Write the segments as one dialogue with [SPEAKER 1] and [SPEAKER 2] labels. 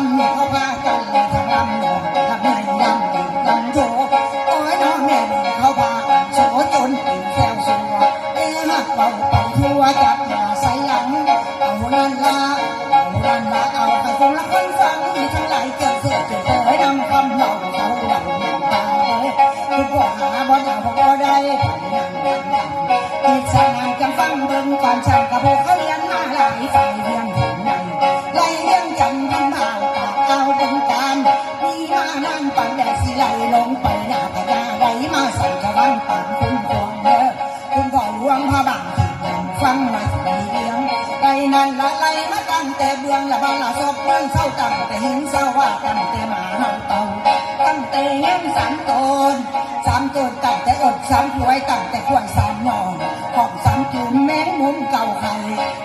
[SPEAKER 1] ำเนี่เขาพากันทำลำหมดทำให้ลำดิ่งลำโถต้อยน้องแม่เขาพากันโฉจนดิ่งแซวสัวเอ้หักเป่าเป่าทั่วจับหนาใส่หลังเอาลันลาเอาลันลาเอาไปคนละคนฟังมีทั้งหลายเกิดเสียเกิดเสียนำคำหล่าเขาหลังหนึ่งตาเลยทุกคนหาบ่นด้พ่อได้ไปนั่งนั่งนั่งติดสนามกันฟังเบิ่งก่อนช่างกระโปงเขาเลี้ยงมาหลายฝ่ายเลี้ยง เบื้องเศร้าตั้งแต่หินเศร้าว่าตั้งแต่หมาเห่าต่าตั้งแต่เงี้ยสามตนสามตัวตั้งแต่อดสามถวยตั้งแต่ขวายสามนองของสามจุนแมงมุมเก่าไข่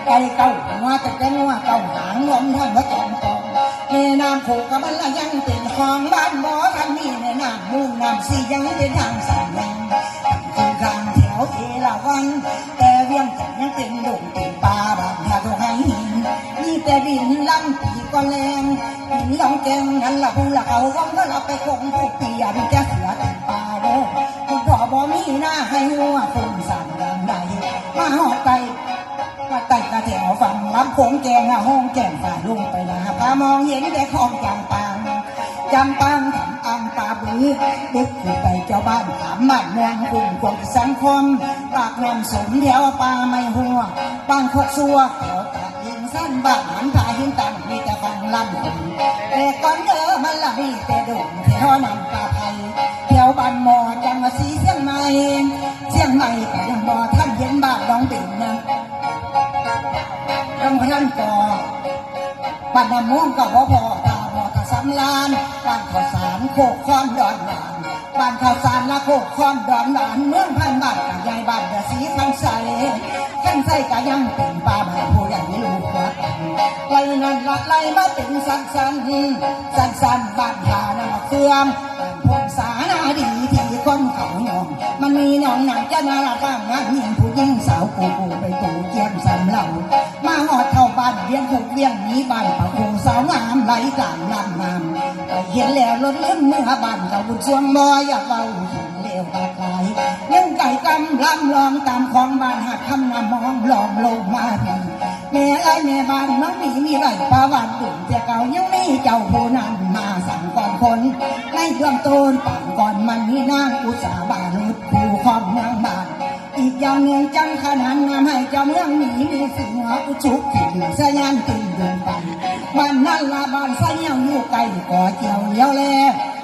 [SPEAKER 1] ไก่เก่าหัวแต่แต่งัวเก่าหางลมท่านว่าจอมตองแม่น้ำโขกกับมันละยังเป็นของบ้านบ่อท่านมีในน้ำมุ่งน้ำสียังเป็นทางสามแรงตั้งทางแถวเอราวันแต่เวียงจันยังเป็นดงเป็นป่าบางทาตรงให้หินนี่แต่ดินลำปี ก็แรงหินลองแกงนั้นละผู้ละเอาว่างก็ละไปคงผู้เปียนแกเสือแต่ป่าเด้อคุณพ่อบ่มีหน้าให้หัวคุณสั่งดังใดมาหอดไก่มาไต่กระแถวฝั่งลำโขงแกงห้องแก่งฝ่าลุงไปนะพามองเห็นแต่ของจำปางจำปางทำอังปาบือดึกขึ้นไปเจ้าบ้านถามบ้านเมืองกุ่มคนสังคมปากน้ำสมแถวปลาไม่หัวบ้านโคกซัวแถวตายิงสั้นบ้านหันผาหินตันมีแต่ ฟังลำคนแต่ก่อนเดอมันละมีแต่ดงแถวนำกาไทยแถวบ้านหมอจังหวัดศรีเชียงใหม่เชียงใหม่แต่ยังบ่ท่านเย็นบ้านน้องบิ่นนะต้องพนันก่อบ้านน้ำม่วงก็บ่พอตาบ่กะสำลานบ้านข้าวสามโคกความดอนหวาน บ้านข้าวสารละโคกคอนดอนหวานเมืองพันบ้านกับยายบ้านเดือสีคันใสคันใสก็ยังเป็นป่าใหม่ผู้ใหญ่ไม่รู้ว่าไล่นั่นละไล่มาเป็นสันสันสันสันบ้านทาหน้าเฟือมพงสาหนาดีที่คนเขาหยองมันมีหนองหนังจะนาตั้งงานยิงผู้ยิ่งสาวกูกูไปตู่เจียมสำเหล่ามาหอดเข้าบ้านเวียงผูกเวียงนี้บ้านปะคงสาวงามไหลกลางลำน้ำ เห็นแล้วล้นล้นเมื่อบ้านเราบุญสวงบ่อยากเบาหินเลวตาคลยยังไก่กำลำลองตามของบ้านหักคำนำมองลองลงมาพีแม่ไอแม่บ้านน้องมีมีไรประวัติดุ่มแต่เก่ายังมีเจ้าผู้นั้นมาสั่งก่อนคนในเบื้องต้นป่านก่อนมันมีนางอุตสาบาลุดผู้ของนางบ้านอีกอย่างหนึ่งจังขนานงามให้เจ้าเมืองหนีมีสิงหอุชุกที่เหลือสยานตีเดินไป บ้านนั่นละบ้านสะเนียวอยู่ไกลก่อเจียวเลี้ยวแล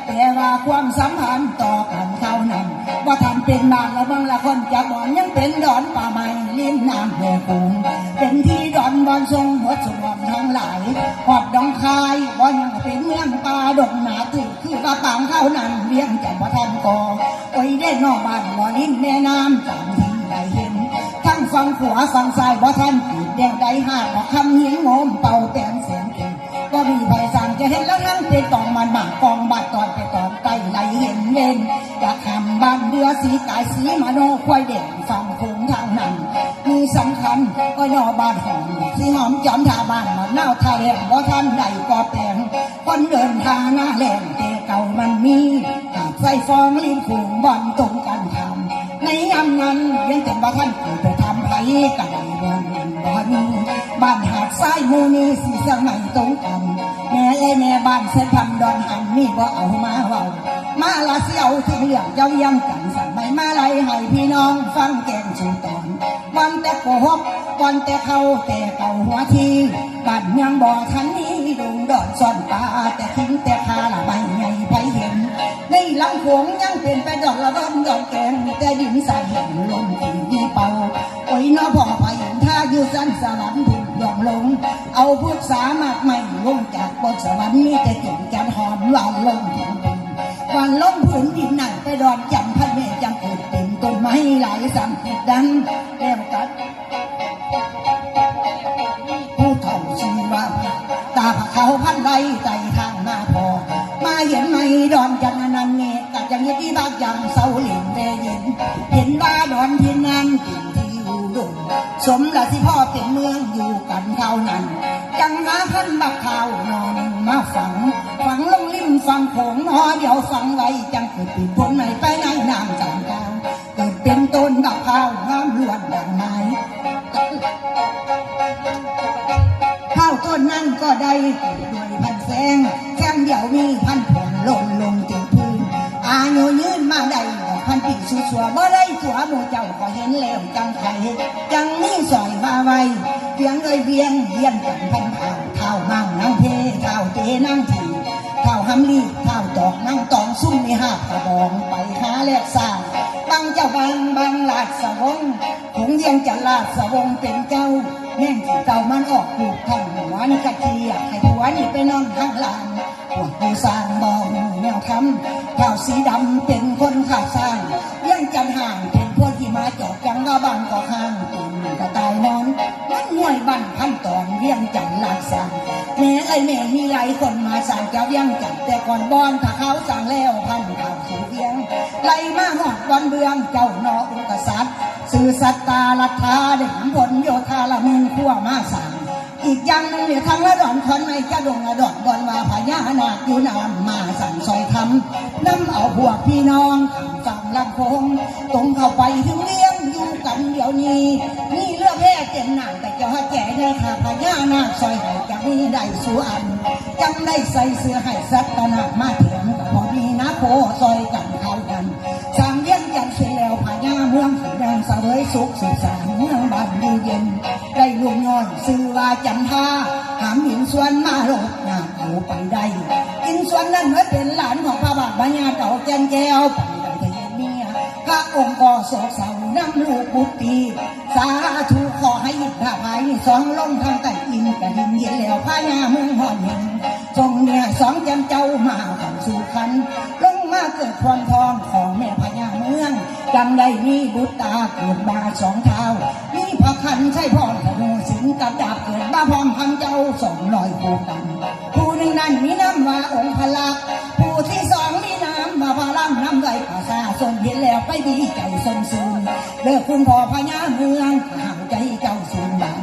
[SPEAKER 1] แต่ว่าความสัมพันธ์ต่อกันเขานั้นว่าทำเป็นบ้านละบางละคนจะบ่อนยังเป็นดอนป่าไม้ลิ้นน้ำแห่กงเป็นที่ดอนบอนทรงหัวสมองทั้งหลายหอดดองคายว่ายังเป็นเมืองป่าดงหนาตึกคือว่าปางเขานั้นเลี้ยงจังว่าทำกอโอ้ยได้นอกบ้านบ่อลิ้นแม่น้ำจำที่ได้เห็น ฟังขวาฟังซ้ายบ่ท่านปีดแดงใดห้าบ่คำเหิงโงมเป่าแปนเสียงเก่งก็มีใบสั่งจะเห็นแล้วนั่งเป็นกองมันหมากกองบาดตอนไปตอนไตไหลเห็นเย็นอยากทำบ้านเดือสีกายสีมาโนควายเด่นฟังคงทางนั้นมีสำคัญก็ยอบ้านหอมสีหอมจอมทาบ้านมาเน่าทาแหลมบ่ท่านใดก็แปลงคนเดินทางหน้าแหลมแต่เก่ามันมีหาดไฟฟองริมขุงบอนตรงกันทำในยามนั้นยังแต่ว่าท่านเกิด ไปทำไผกันเมืองบ้านบ้านหาดทรายหมูนีสีสมัยตรงกันแม่เอ้ยแม่บ้านเส้นทำดอนหันนี่ว่เอามาเว้ามาละเสียวที่เรื่องเย้ายังกันสั่งไม่มาไล่ให้พี่น้องฟังแกงชูตอนวันแต่โกหกวันแต่เขาแต่เก่าหัวทีบ้านเมืองบ่อทันนี้ดุงดอนซ่อนตาแต่ทิ้งแต่คาละใบไงไผเห็น ในลำโขงยังเป็นไปดอกละร่อนดอกแกงมีแต่ดินใส่เห็นลมที่มีเป่าโอ้ยน้อพ่อไปเห็นท่าอยู่สั้นสวรรค์ถูกยอมลง เอาพุทธสามากไม่ลงจากบนสวรรค์มีแต่กิ่งจันหอมหวานลงถึงดินวันลงพื้นดินนั่นไปดอนจำพันเมจังเกิดเป็นต้นไม้หลายสัมเห็ดดังแล้วกัดผู้เฒ่าชีวาตาผักเขาพันไรใจ เห็นไหมดอนจันนันเงกัดจังยี่ที่บางอย่างเศร้าเหลี่ยมแดเย็นเห็นว่าดอนที่นั่นกินที่อยู่ดงสมละที่พ่อเป็นเมืองอยู่กันเท่านั้นจังหาพันบักข้าวนอนมาฝังฝังลงริมฝังโขงนอเดี๋ยวฝังไว้จังเกิดปีพ้นไหนไปในน้ำจังกลางเกิดเป็นต้นบักข้าว สัวบ่ได้ตัวหมู่เจ้าก็เห็นแล้วจังไข่จังนี่สอยมาไว้เบียงเอ้ยเบียงเบียนกันพันผ่านเท้ามั่งนั่งเพเท้าเตนั่งถีเท้าหำลีเท้าตอกนั่งตองซุ่มมีหาบกระบองไปหาแลกสร้างบังเจ้าบังบังลาดสะวงคงเยังจะลาดสะวงเป็นเจ้าแม่งที่เจ้ามันออกปลูกทั้งหัวนี่กะเทียให้หัวนี่ไปนอนข้างหลังพวกผู้สร้างบอง แนวทำข้าวสีดำเป็นคนขาดสร้างเลี้ยงจันห่างเป็นพวกที่มาจอกยังว่าบังก็ห้างตุ่นก็ตายนอนมันห่วยบันพันตอนเลี้ยงจันลากสร้างแม่ไอแม่มีหลายคนมาสั่งจ้าเลี้ยงจันแต่ก่อนบอนถ้าเขาสั่งแล้วพันข่าวสู่เวียงไล่มาหอดวันเบืองเจ้านออุกษัตริย์สื่อสัตตาลัทธาเด็กผลโยธาละมึงขั้วมาสั่ง อีกอย่างหนึงเนี่ยทางละดอนคอนไม่จะดงละดอนบอนว่าพญานาคอยู่นามมาสั่งซอยทำน้ำเอาพวกพี่น้องฝั่งลำโพงตรงเข้าไปถึงเลี้ยงอยู่กันเดี๋ยวนี้ นี่เรื่องแม่เต็มหนังแต่เจ้าแก่ได้ค่ะพญานาคซอยให้จะมีได้สูอันจังได้ใส่เสื้อให้สัตนามาเถียงกับพอดีนะโพซอยกันเข้ากันสร้างเลี้ยงยันเสร็จแล้วพญาเมืองสีแดงเสวยสุขสุขสานเมืองบ้านอยู่เย็น ลุงน้อยซื้อว่าจันทาหามหินสวนมาโลดนาอยู่ไปได้กินสวนนั้นเมื่อเป็นหลานของพระบาทบัญญาเต่าแกนแก้วไปได้เทียเมียพระองค์ก็โศกเศร้าน้ำลูกบุตรีสาธุขอให้อิทธาภายสองลงทางใต้อินกระดิ่งเย็นแล้วพญาเมืองหอนเห็นทรงเนี่ยสองจันเจ้ามาขันสู่คันลงมาเกิดความทองของแม่พญาเมืองจำได้มีบุตรตาเกิดมาสองเท้า พระคันใช่พ่อธนูสิงกับดาบเกิดมาพร้อมพันเจ้าสองลอยคู่กัน ผู้หนึ่งนั้นมีน้ำว่าองค์พลักษณ์ผู้ที่สองมีน้ำมาพาลังน้ำไหลภาษาสนเห็นแล้วไปดีใจสนซูนเลิกคุณพ่อพญาเมืองห่างใจเจ้าสูนบาน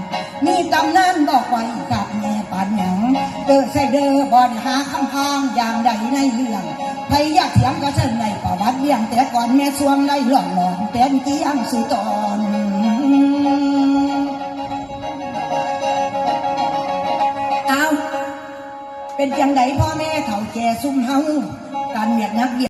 [SPEAKER 1] มีตำนานบอกไว้กับแม่ปานหยังเดินใส่เด้อบอดหาคำพางอย่างใดในเรื่องใครอยากเถียงก็เชิญในประวัติเรื่องแต่ก่อนแม่สวงได้หล่อนหลอนเป็นเตียงสุตอน เป็นจังไดพ่อแม่เขาแก่ซุ่มเฮาการเมียดนักเรียน